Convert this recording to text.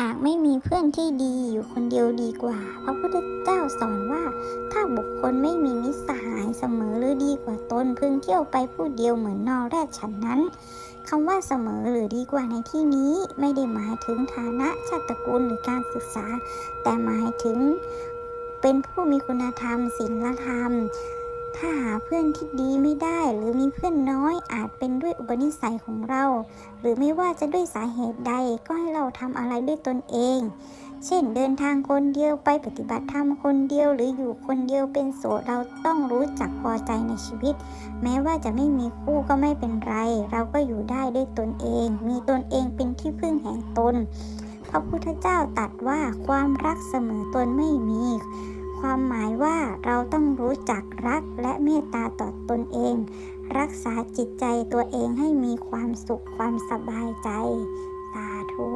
หากไม่มีเพื่อนที่ดีอยู่คนเดียวดีกว่า พระพุทธเจ้าสอนว่า ถ้าบุคคลไม่มีมิตรสหายเสมอหรือดีกว่าตนพึงเที่ยวไปผู้เดียวเหมือนนอแรกฉันนั้นคำว่าเสมอหรือดีกว่าในที่นี้ไม่ได้หมายถึงฐานะชาติตระกูลหรือการศึกษา แต่หมายถึงเป็นผู้มีคุณธรรมศีลธรรม ถ้าหาเพื่อนที่ดีไม่ได้ หรือมีเพื่อนน้อยอาจเป็นด้วยอุปนิสัยของเรา หรือไม่ว่าจะด้วยสาเหตุใดก็ให้เราทำอะไรด้วยตนเอง เช่นเดินทางคนเดียวไปปฏิบัติธรรมคนเดียวหรืออยู่คนเดียวเป็นโสดเราต้องรู้จักพอใจในชีวิต แม้ว่าจะไม่มีคู่ก็ไม่เป็นไร เราก็อยู่ได้ด้วยตนเอง มีตนเองเป็นที่พึ่งแห่งตน พระพุทธเจ้าตรัสว่าความรักเสมอตนไม่มีความหมายว่า รู้จักรักและเมตตาต่อตนเอง รักษาจิตใจตัวเองให้มีความสุขความสบายใจ สาธุ